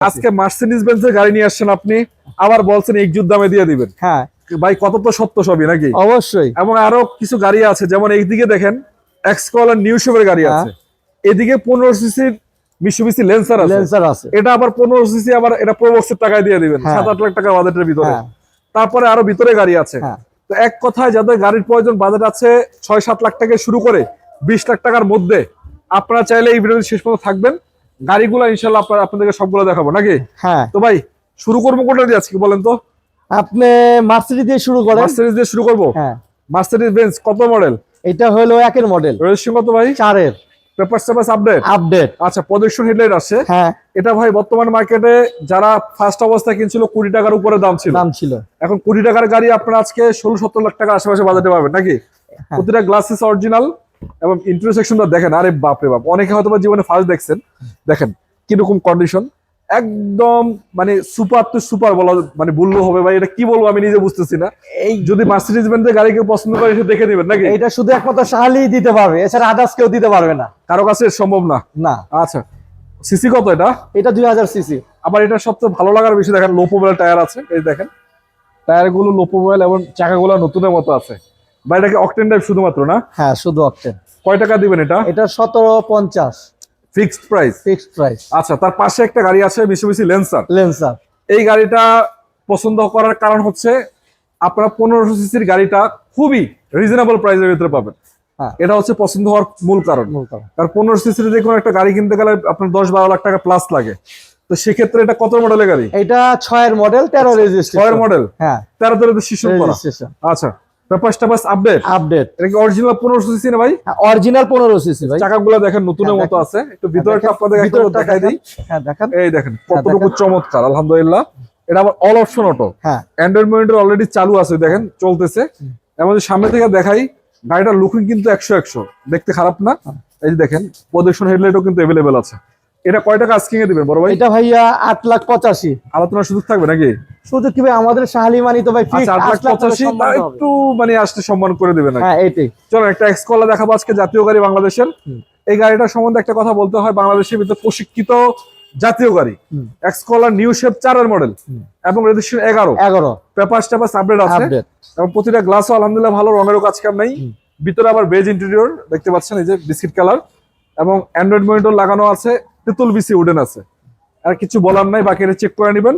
আজকে মার্সিডিজ বেঞ্চের গাড়ি নিয়ে আসছেন আপনি আবার বলছেন এক যুদ্ধ দামে দিয়ে দিবেন। হ্যাঁ। ভাই কত তো সত্য সবই নাকি? অবশ্যই। এবং আরও কিছু গাড়ি আছে যেমন এইদিকে দেখেন এক্সকল আর নিউ শেপের গাড়ি হ্যাঁ। আছে। এদিকে পনেরো সিসির মিশুবিসি লেন্সার আছে। লেন্সার আছে। এটা আবার পনেরো সিসি আবার এটা প্রবক্সের টাকায় দিয়ে দিবেন হ্যাঁ। সাত আট লাখ টাকা বাজেটের ভিতরে। হ্যাঁ। তারপরে আরও ভিতরে গাড়ি আছে। তো এক কথায় যাদের গাড়ির প্রয়োজন বাজেট আছে ছয় সাত লাখ থেকে শুরু করে বিশ লাখ টাকার মধ্যে আপনারা চাইলে এই ভিডিও শেষ পর্যন্ত থাকবেন। গাড়িগুলো ইনশাল্লাহ আপনার আপনাদেরকে সবগুলো দেখাবো নাকি? হ্যাঁ। তো ভাই শুরু করব কোনটা দিয়ে আজকে বলেন তো? আপনি মার্সিডিজ দিয়ে শুরু করেন। মার্সিডিজ দিয়ে শুরু করব? হ্যাঁ। মার্সিডিজ বেঞ্চ কত মডেল এটা হলো একের মডেল রেজিস্ট্রেশন কত ভাই? চারের। পেপার সেপার আপডেট আপডেট আচ্ছা প্রজেকশন হেডলাইট আসছে। হ্যাঁ। এটা ভাই বর্তমান মার্কেটে যারা ফার্স্ট অবস্থায় কিনছিল কুড়ি টাকার উপরে দাম ছিল। দাম ছিল। এখন কুড়ি টাকার গাড়ি আপনারা আজকে ষোলো সত্তর লাখ টাকা আশেপাশে বাজাতে পারবেন নাকি? হ্যাঁ। প্রতিটা গ্লাসেস অরিজিনাল এবং ইন্টারসেকশনটা দেখেন আরে বাপরে বাপ অনেকে হয়তো জীবনে ফার্স্ট দেখছেন। দেখেন কীরকম কন্ডিশন একদম মানে সুপার টু সুপার বলা মানে বলল হবে ভাই এটা কি বলব আমি নিজে বুঝতেছি না। এই যদি মার্সিডিজ বেঞ্চের গাড়ি কেউ পছন্দ করে এসে দেখে নেবেন নাকি? এটা শুধু একমাত্র শাহালি দিতে পারবে এছাড়া আদার্স কেউ দিতে পারবে না। কারও কাছে সম্ভব না? না। আচ্ছা সিসি কত এটা? এটা দুই হাজার সিসি আবার এটা সবচেয়ে ভালো লাগার বিষয় দেখেন লো প্রোফাইল টায়ার আছে এই দেখেন। টায়ারগুলো লো প্রোফাইল এবং চাকাগুলো নতুনের মতো আছে। বা এটাকে অকটেন টাইপ শুধুমাত্র না? হ্যাঁ শুধু অকটেন কয় টাকা দিবেন এটা? এটা সতেরো পঞ্চাশ। ফিক্সড প্রাইস ফিক্সড প্রাইস আচ্ছা তার পাশে একটা গাড়ি আছে মিশুবিসি লেন্সার লেন্সার এই গাড়িটা পছন্দ করার কারণ হচ্ছে আপনারা পনেরোশো সিসির গাড়িটা খুবই রিজনেবল প্রাইসের ভিতরে পাবেন। হ্যাঁ। এটা হচ্ছে পছন্দ হওয়ার মূল কারণ। মূল কারণ। কারণ পনেরো সিসির যে কোনো একটা গাড়ি কিনতে গেলে আপনার দশ বারো লাখ টাকা প্লাস লাগে। তো সেক্ষেত্রে এটা কত মডেলের গাড়ি? এটা ছয়ের মডেল তেরো রেজিস্ট্রেশন। ছয়ের মডেল হ্যাঁ। তেরো তেরো শিশু আচ্ছা। পেপার টাপাস আপডেট আপডেট এটা কি অরিজিনাল পনেরোশো সিসি না ভাই? অরিজিনাল পনেরো সিসি ভাই। চাকাগুলো দেখেন নতুনের হ্যাঁ, মতো আছে। একটু ভিতরটা আপনাদের একটু দেখাই দিই। হ্যাঁ দেখেন। এই দেখেন কতটুকু চমৎকার আলহামদুলিল্লাহ। এটা আবার অল অপশন অটো হ্যাঁ। অ্যান্ড্রয়েড মনিটর অলরেডি চালু আছে দেখেন চলতেছে। এমন সামনে থেকে দেখাই গাড়িটার লুকিং কিন্তু একশো একশো। দেখতে খারাপ না। হ্যাঁ। এই যে দেখেন প্রদর্শন হেডলাইটও কিন্তু এভেলেবেল আছে। এটা কয় টাকা আজকিং এ দিবেন বড় ভাই? এটা ভাইয়া আট লাখ পঁচাশি। আলোচনার সুযোগ থাকবে নাকি? শুধু কি ভাই? আমাদের শাহালি মানি তো ভাই fix, আচ্ছা আট লাখ আট লাখ টাকা পঁচাশি সম্মান হবে। একটু মানে আসতে সম্মান করে দেবেন। হ্যাঁ এইটাই চলো একটা এক্স কলা দেখাবো আজকে জাতীয় গাড়ি বাংলাদেশের। এই গাড়িটা সম্বন্ধে একটা কথা বলতে হয় বাংলাদেশের ভিতরে প্রশিক্ষিত জাতীয় গাড়ি। হুম। এক্স কলা নিউ শেপ চারের মডেল এবং রেজিস্ট্রেশন এগারো। এগারো। পেপার টেপার আপডেট আছে। আপডেট এবং প্রতিটা গ্লাসও আলহামদুলিল্লাহ ভালো রঙেরও কাজ কাম নেই। ভিতরে আবার বেজ ইন্টেরিয়র দেখতে পাচ্ছেন এই যে বিস্কিট কালার এবং অ্যান্ড্রয়েড মনিটর লাগানো আছে। তেতুল বিসি উডেন আছে। আর কিছু বলার নাই বাকি এটা চেক করে নেবেন।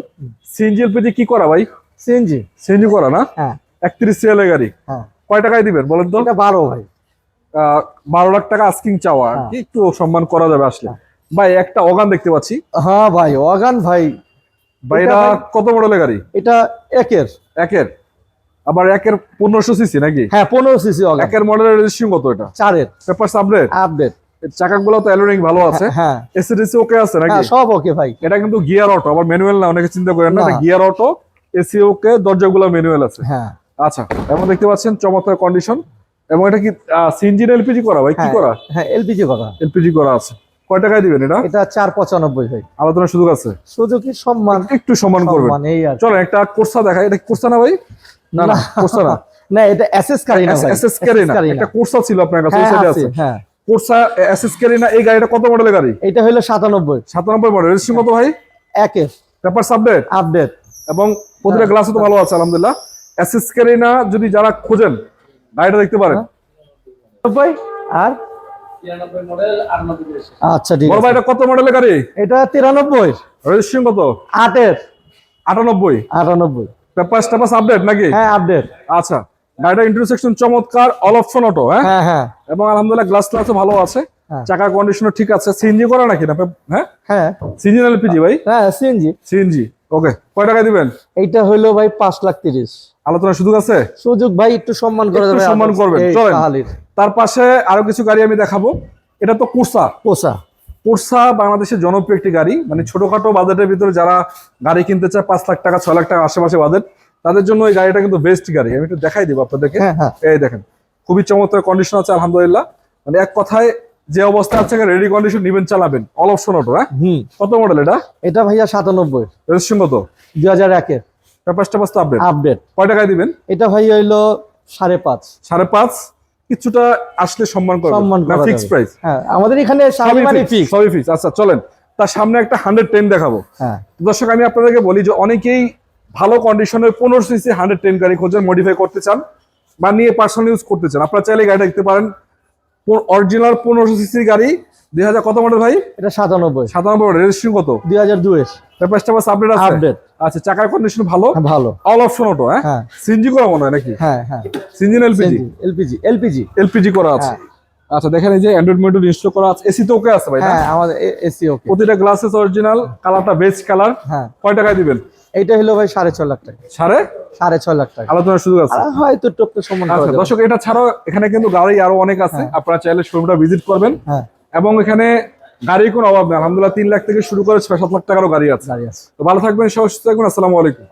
সিএনজি এলপিজি কি করা ভাই? সিএনজি সিএনজি করা না? হ্যাঁ। একত্রিশ সিএল গাড়ি। হ্যাঁ। কয় টাকায় দিবেন বলেন তো? এটা বারো ভাই। আহ, বারো লাখ টাকা আস্কিং চাওয়া। হ্যাঁ। কি একটু সম্মান করা যাবে আসলে। ভাই একটা অগান দেখতে পাচ্ছি। হ্যাঁ ভাই অগান ভাই। ভাই এটা এটা কত মডেলের গাড়ি? এটা একের। একের? আবার একের পনেরোশো সিসি নাকি? হ্যাঁ পনেরো সিসি অগান একের মডেলের রেজিস্ট্রেশন কত এটা? চারের। পেপার আপডেট আপডেট চাকাগুলো তো অ্যালোরিং ভালো আছে। হ্যাঁ। এসিডিসি ওকে আছে নাকি? হ্যাঁ সব ওকে ভাই। এটা কিন্তু গিয়ার অটো আবার ম্যানুয়াল না অনেকে চিন্তা করেন না। গিয়ার অটো এসি ওকে দরজাগুলো ম্যানুয়াল আছে। হ্যাঁ। আচ্ছা এবং দেখতে পাচ্ছেন চমৎকার কন্ডিশন এবং এটা কি সিএনজি এলপিজি করা ভাই? কি হ্যাঁ, করা? হ্যাঁ এলপিজি করা। এলপিজি করা আছে। কয় টাকায় দিবেন এটা? এটা চার পঁচানব্বই ভাই। আলোচনার সুযোগ আছে? সুযোগী সম্মান। একটু সম্মান করবেন। সম্মান এই আর কি। চলো একটা কোর্সা দেখাই। এটা কোর্সা না ভাই? না না কোর্সা না। না এটা এসএস কারি না ভাই। এসএস ক্যারি না কারি একটা কোর্সা ছিল আপনার কাছে হ্যাঁ আছে, আছে। হ্যাঁ। কোর্সা এসএস ক্যারি না এই গাড়িটা কত মডেলের গাড়ি? এটা হলো সাতানব্বই। সাতানব্বই মডেল রেজিস্ট্রেশন কত ভাই? একের। পেপার সাবডেট আপডেট এবং প্রতিটা গ্লাসও তো ভালো আছে আলহামদুলিল্লাহ। এসএস ক্যারি না যদি যারা খোঁজেন গাড়িটা দেখতে পারেন। নব্বই আর? আচ্ছা ঠিক বড় আছে। এটা কত মডেলের গাড়ি? এটা তিরানব্বই। রেজিস্ট্রেশন কত? আটের। আটানব্বই। আটানব্বই। পেপার টেপাস আপডেট নাকি? হ্যাঁ আপডেট আচ্ছা। গাড়িটা ইন্টারসেকশন চমৎকার অল অপশন অটো হ্যাঁ? হ্যাঁ এবং আলহামদুলিল্লাহ গ্লাস গ্লাসও ভালো আছে। হ্যাঁ। চাকার কন্ডিশনও ঠিক আছে। সিএনজি করা নাকি না? হ্যাঁ? হ্যাঁ। সিএনজি না এলপিজি ভাই? হ্যাঁ সিএনজি সিএনজি ওকে কয় টাকা দিবেন? এইটা হইল ভাই পাঁচ লাখ তিরিশ। আলোচনার সুযোগ আছে? সুযোগ ভাই একটু সম্মান করে একটু সম্মান করবেন, চলেন। তার পাশে আরও কিছু গাড়ি আমি দেখাবো। এটা তো কুরসা পোষা কুরসা বাংলাদেশের জনপ্রিয় একটি গাড়ি। মানে ছোটখাটো বাজেটের ভিতরে যারা গাড়ি কিনতে চায় পাঁচ লাখ টাকা ছয় লাখ টাকা আশেপাশে বাজেট। তাদের জন্য এই গাড়িটা কিন্তু বেস্ট গাড়ি। আমি একটু দেখাই দিব আপনাদেরকে। হ্যাঁ হ্যাঁ। এই দেখেন খুবই চমৎকার কন্ডিশন আছে আলহামদুলিল্লাহ। মানে এক কথায় যে অবস্থা আছে রেডি কন্ডিশন নিবেন চালাবেন। অল অপশন অটো হ্যাঁ? হুম। কত মডেল এটা? এটা ভাইয়া সাতানব্বই। রেজিস্ট্রেশন কত দুই হাজার একের পেপার টেপাস তো আপডেট আপডেট কয় টাকায় দিবেন? এটা ভাই হইল সাড়ে পাঁচ। সাড়ে পাঁচ? কিছুটা আসলে সম্মান করবেন সম্মান করা ফিক্স প্রাইস হ্যাঁ আমাদের এখানে সবই ফিক্স সবই ফিক্স আচ্ছা চলেন। তার সামনে একটা হান্ড্রেড টেন দেখাবো। হ্যাঁ। দর্শক আমি আপনাদেরকে বলি যে অনেকেই ভালো কন্ডিশনের পনেরো সিসি হান্ড্রেড টেন গাড়ি খোঁজেন মডিফাই করতে চান বা নিয়ে পার্সোনাল ইউজ করতে চান। আপনারা চাইলে গাড়ি দেখতে পারেন। অরিজিনাল পনেরোশো সিসির গাড়ি দুই হাজার কত মডেল ভাই? এটা সাতানব্বই। সাতানব্বই রেজিস্ট্রেশন কত? দুই হাজার দুয়ের পেপারস টেপারস আপডেট আছে? আপডেট আচ্ছা চাকার কন্ডিশন ভালো? হ্যাঁ ভালো। অল অপশন অটো হ্যাঁ? হ্যাঁ। সিনজি করা মনে হয় নাকি? হ্যাঁ হ্যাঁ। এলপিজি এলপিজি এলপিজি এলপিজি করা আছে। আচ্ছা দেখেন এই যে অ্যান্ড্রয়েড মডিউল ইনস্টল করা আছে। এসি তো ওকে আছে ভাই হ্যাঁ আমাদের এসি ওকে প্রতিটা গ্লাসেস অরিজিনাল কালারটা বেস্ট কালার হ্যাঁ। কয় টাকায় দিবেন? এইটা হলো ভাই সাড়ে ছ লাখ টাকা। সাড়ে? সাড়ে ছ লাখ টাকা। আলোচনা শুরু আছে? হয়তো টপকে সমান আছে আচ্ছা দর্শক এটা ছাড়াও এখানে কিন্তু গাড়ি আরও অনেক আছে। আপনারা চাইলে শোরুমটা ভিজিট করবেন। হ্যাঁ। এবং এখানে গাড়ি কোনো অভাব নেই। আলহামদুলিল্লাহ তিন লাখ থেকে শুরু করে ছয় সাত লাখ টাকারও গাড়ি আছে। গাড়ি আছে। তো ভালো থাকবেন সুস্থ থাকবেন। আসসালামু আলাইকুম।